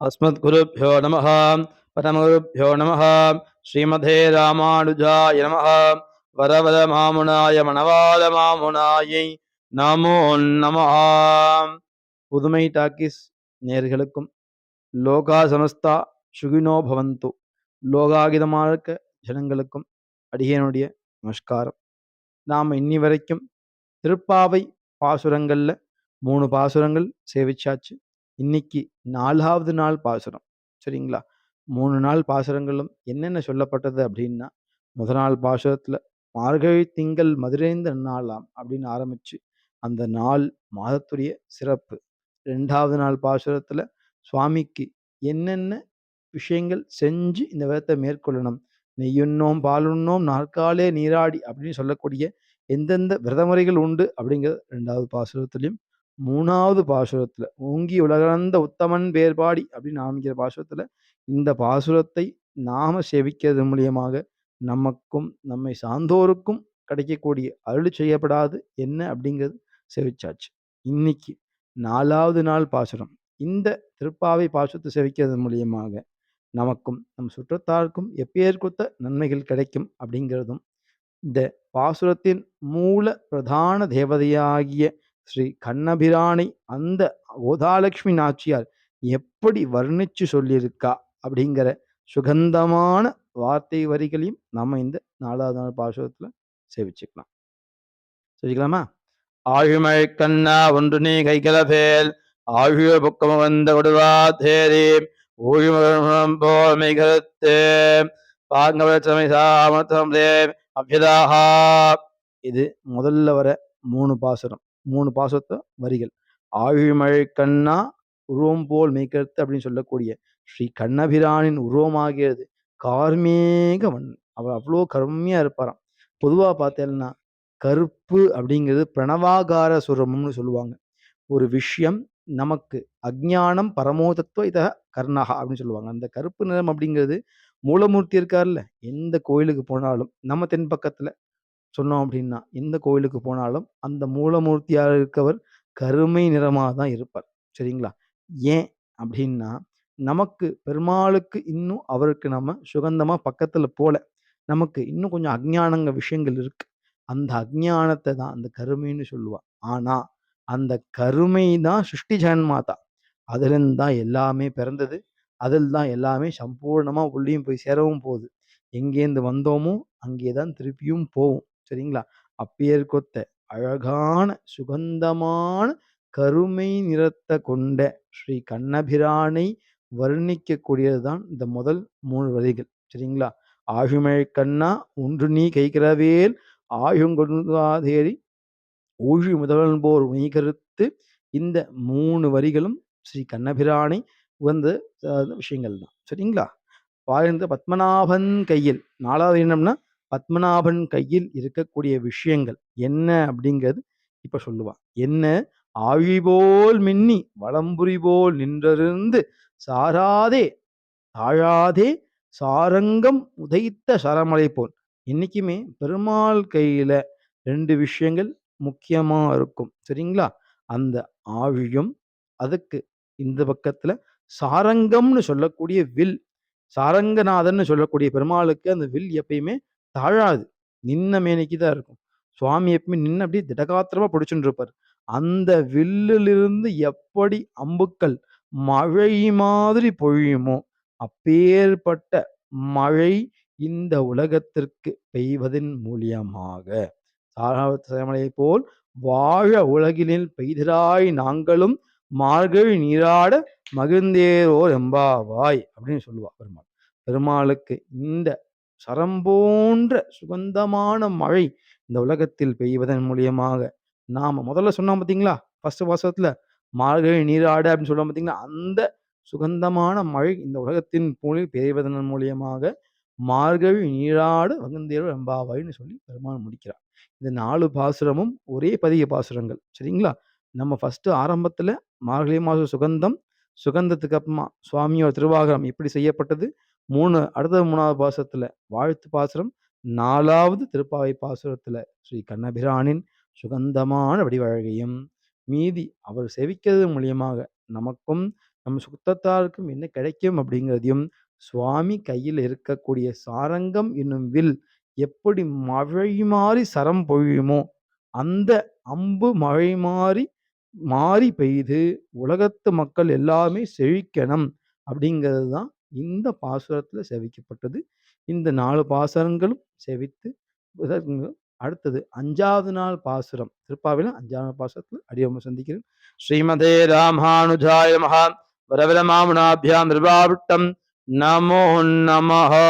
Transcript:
अस्मद्गुरुभ्यो नमः परमगुरुभ्यो नमः श्रीमते रामानुजाय नमः வரவர மாமுனாய மணவாள மாமுனாயை நமோ நமஹ புதுமை டாக்கிஸ் நேர்களுக்கும் லோகா சமஸ்தா சுகினோ பவந்து லோகாகிதமாக இருக்க ஜனங்களுக்கும் அடியனுடைய நமஸ்காரம் நாம் இன்னி வரைக்கும் திருப்பாவை பாசுரங்கள்ல மூணு பாசுரங்கள் சேவிச்சாச்சு இன்னைக்கு நாலாவது நாள் பாசுரம் சரிங்களா? மூணு நாள் பாசுரங்களும் என்னென்ன சொல்லப்பட்டது அப்படின்னா முத நாள் பாசுரத்தில் மார்கழி திங்கள் மதுரைந்த நாளாம் அப்படின்னு ஆரம்பிச்சு அந்த நாள் மாதத்துடைய சிறப்பு. ரெண்டாவது நாள் பாசுரத்தில் சுவாமிக்கு என்னென்ன விஷயங்கள் செஞ்சு இந்த விதத்தை மேற்கொள்ளணும். நெய்யுண்ணோம் பாலுண்ணோம் நாற்காலே நீராடி அப்படின்னு சொல்லக்கூடிய எந்தெந்த விரதமுறைகள் உண்டு அப்படிங்கிறது ரெண்டாவது பாசுரத்துலையும் மூணாவது பாசுரத்தில் ஓங்கி உலகளந்த உத்தமன் வேறுபாடி அப்படின்னு ஆரம்பிக்கிற பாசுரத்தில் இந்த பாசுரத்தை நாம சேவிக்கிறது மூலியமாக நமக்கும் நம்மை சார்ந்தோருக்கும் கிடைக்கக்கூடிய அருள் செய்யப்படாது என்ன அப்படிங்கிறது சேவிச்சாச்சு. இன்னைக்கு நாலாவது நாள் பாசுரம். இந்த திருப்பாவை பாசுரத்தை சேவிக்கிறது மூலியமாக நமக்கும் நம் சுற்றத்தாருக்கும் எப்பேற்கொத்த நன்மைகள் கிடைக்கும் அப்படிங்கிறதும் இந்த பாசுரத்தின் மூல பிரதான தேவதையாகிய ஸ்ரீ கண்ணபிரானை அந்த கோதாலட்சுமி நாச்சியார் எப்படி வர்ணிச்சு சொல்லியிருக்கா அப்படிங்கிற சுகந்தமான வார்த்தை வரிகளையும் நம்ம இந்த நாலாவது நாள் பாசுரத்துல சேவிச்சுக்கலாம். சேவிக்கலாமா? ஆழிமழை கண்ணா ஒன்று நீ கைகலபேல் ஆழிய பக்கம் வந்த கொடுவா தேரி ஊழிமரம் போல் மிகத்தே பாங்கவச்சமை சாமர்த்தம் தேவ் அபியதாகா இது முதல்ல வர மூணு பாசுரம். மூணு பாசுரத்தை வரிகள். ஆழிமழை கண்ணா உருவம் போல் மெய்கருத்து அப்படின்னு சொல்லக்கூடிய ஸ்ரீ கண்ணபிரானின் உருவமாகிறது. கார்மேக மண். அவர் அவ்வளோ கருமையாக இருப்பாராம். பொதுவாக பார்த்தேன்னா கருப்பு அப்படிங்கிறது பிரணவாகார சுரமம்னு சொல்லுவாங்க. ஒரு விஷயம் நமக்கு அஜ்ஞானம் பரமோதத்துவ இத கர்ணகா அப்படின்னு சொல்லுவாங்க. அந்த கருப்பு நிறம் அப்படிங்கிறது மூலமூர்த்தி இருக்கார்ல எந்த கோயிலுக்கு போனாலும் நம்ம தென் பக்கத்தில் சொன்னோம் அப்படின்னா எந்த கோயிலுக்கு போனாலும் அந்த மூலமூர்த்தியாக இருக்கவர் கருமை நிறமாக தான் இருப்பார். சரிங்களா? ஏன் அப்படின்னா நமக்கு பெருமாளுக்கு இன்னும் அவருக்கு நம்ம சுகந்தமாக பக்கத்தில் போல நமக்கு இன்னும் கொஞ்சம் அஜ்ஞானங்க விஷயங்கள் இருக்கு. அந்த அஜ்ஞானத்தை தான் அந்த கருமைன்னு சொல்லுவா. ஆனா அந்த கருமை தான் சிருஷ்டி ஜெகன்மாதா. அதுலேருந்து தான் எல்லாமே பிறந்தது. அதில் தான் எல்லாமே சம்பூர்ணமாக உள்ளேயும் போய் சேரவும் போகுது. எங்கேருந்து வந்தோமோ அங்கே தான் திருப்பியும் போவோம் சரிங்களா? அப்பேர் கொத்த அழகான சுகந்தமான கருமை நிறத்த கொண்ட ஸ்ரீ கண்ணபிரானை வர்ணிக்கக்கூடியதுதான் இந்த முதல் மூணு வரிகள். சரிங்களா? ஆயுமழை கண்ணா ஒன்று நீ கைக்கிறவேல் ஆயுங்கொண்டாதேரி ஊழி முதல்வன் போர் நீ கருத்து இந்த மூணு வரிகளும் ஸ்ரீ கண்ணபிரானை உகந்த விஷயங்கள் தான் சரிங்களா? வாழ்ந்த பத்மநாபன் கையில் நாலாவது என்னம்னா பத்மநாபன் கையில் இருக்கக்கூடிய விஷயங்கள் என்ன அப்படிங்கிறது இப்ப சொல்லுவான். என்ன? ஆழி போல் மின்னி வளம்புரி போல் நின்றிருந்து சாராதே தாழாதே சாரங்கம் உதைத்த சரமலை போல். என்னைக்குமே பெருமாள் கையில ரெண்டு விஷயங்கள் முக்கியமா இருக்கும். சரிங்களா? அந்த ஆழியும் அதுக்கு இந்த பக்கத்துல சாரங்கம்னு சொல்லக்கூடிய வில் சாரங்கநாதன் சொல்லக்கூடிய பெருமாளுக்கு அந்த வில் எப்பயுமே தாழாது. நின்ன மேனிக்கு தான் இருக்கும். சுவாமி எப்பவுமே நின்று அப்படியே திடகாத்திரமா பிடிச்சுட்டு இருப்பார் அந்த வில்லிலிருந்து எப்படி அம்புக்கள் மழை மாதிரி பொழியுமோ அப்பேற்பட்ட மழை இந்த உலகத்திற்கு பெய்வதன் மூலியமாக. சாராவத்தை போல் வாழ உலகினில் பெய்திராய் நாங்களும் மார்கழி நீராட மகிழ்ந்தேரோர் எம்பாவாய் அப்படின்னு சொல்லுவா பெருமாள். பெருமாளுக்கு இந்த சரம் போன்ற சுகந்தமான மழை இந்த உலகத்தில் பெய்வதன் மூலியமாக. நாம முதல்ல சொன்னோம் பார்த்தீங்களா ஃபர்ஸ்ட் வாசத்துல மார்கழி நீராடு அப்படின்னு சொல்லுவோம் பார்த்தீங்களா அந்த சுகந்தமான மழை இந்த உலகத்தின் மூலில் பெய்வதன் மூலியமாக மார்கழி நீராடு வகுந்தேரோ அம்பாவாயின்னு சொல்லி பெருமான் முடிக்கிறார். இந்த நாலு பாசுரமும் ஒரே பதிக பாசுரங்கள். சரிங்களா? நம்ம ஃபர்ஸ்ட் ஆரம்பத்துல மார்கழி மாதம் சுகந்தம் சுகந்தத்துக்கு அப்புறமா சுவாமியோட திருவாகரம் எப்படி செய்யப்பட்டது? மூணு அடுத்த மூணாவது பாசுரத்தில் வாழ்த்து பாசுரம் நாலாவது திருப்பாவை பாசுரத்தில் ஸ்ரீ கண்ணபிரானின் சுகந்தமான வடிவழகையும் மீதி அவர் செவிக்கிறது மூலியமாக நமக்கும் நம்ம சுத்தத்தாருக்கும் என்ன கிடைக்கும் அப்படிங்கிறதையும் சுவாமி கையில் இருக்கக்கூடிய சாரங்கம் என்னும் வில் எப்படி மழை மாறி சரம் பொழியுமோ அந்த அம்பு மழை மாறி மாறி பெய்து உலகத்து மக்கள் எல்லாமே செழிக்கணும் அப்படிங்கிறது தான் இந்த பாசுரத்துல செவிக்கப்பட்டது. இந்த நாலு பாசுரங்களும் செவித்து அடுத்தது அஞ்சாவது நாள் பாசுரம். திருப்பாவில அஞ்சாவது நாள் பாசுரத்தில் அடியோம சந்திக்கிறேன். ஸ்ரீமதே ராமானுஜாய மகா. வரவர மாமுனாபியாம் நிர்வாவிட்டம் நமோ நமஹா.